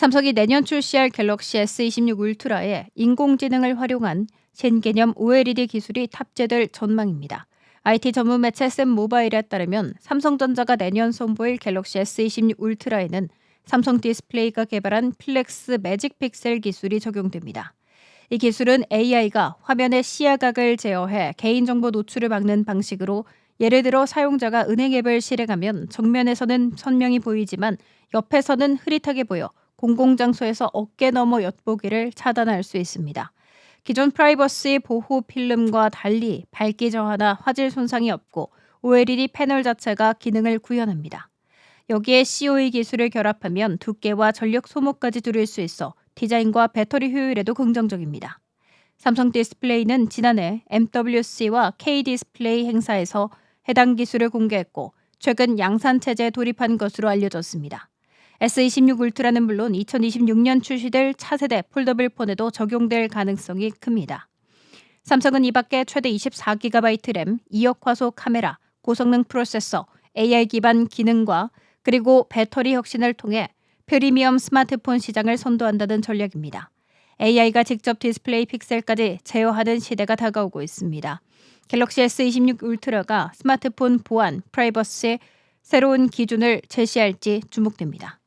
삼성이 내년 출시할 갤럭시 S26 울트라에 인공지능을 활용한 신개념 OLED 기술이 탑재될 전망입니다. IT 전문 매체 샘 모바일에 따르면 삼성전자가 내년 선보일 갤럭시 S26 울트라에는 삼성 디스플레이가 개발한 플렉스 매직 픽셀 기술이 적용됩니다. 이 기술은 AI가 화면의 시야각을 제어해 개인정보 노출을 막는 방식으로 예를 들어 사용자가 은행 앱을 실행하면 정면에서는 선명히 보이지만 옆에서는 흐릿하게 보여 공공장소에서 어깨 너머 엿보기를 차단할 수 있습니다. 기존 프라이버시 보호 필름과 달리 밝기 저하나 화질 손상이 없고 OLED 패널 자체가 기능을 구현합니다. 여기에 COE 기술을 결합하면 두께와 전력 소모까지 줄일 수 있어 디자인과 배터리 효율에도 긍정적입니다. 삼성 디스플레이는 지난해 MWC와 K 디스플레이 행사에서 해당 기술을 공개했고 최근 양산 체제에 돌입한 것으로 알려졌습니다. S26 울트라는 물론 2026년 출시될 차세대 폴더블 폰에도 적용될 가능성이 큽니다. 삼성은 이 밖에 최대 24GB 램, 2억 화소 카메라, 고성능 프로세서, AI 기반 기능과 그리고 배터리 혁신을 통해 프리미엄 스마트폰 시장을 선도한다는 전략입니다. AI가 직접 디스플레이 픽셀까지 제어하는 시대가 다가오고 있습니다. 갤럭시 S26 울트라가 스마트폰 보안, 프라이버시 새로운 기준을 제시할지 주목됩니다.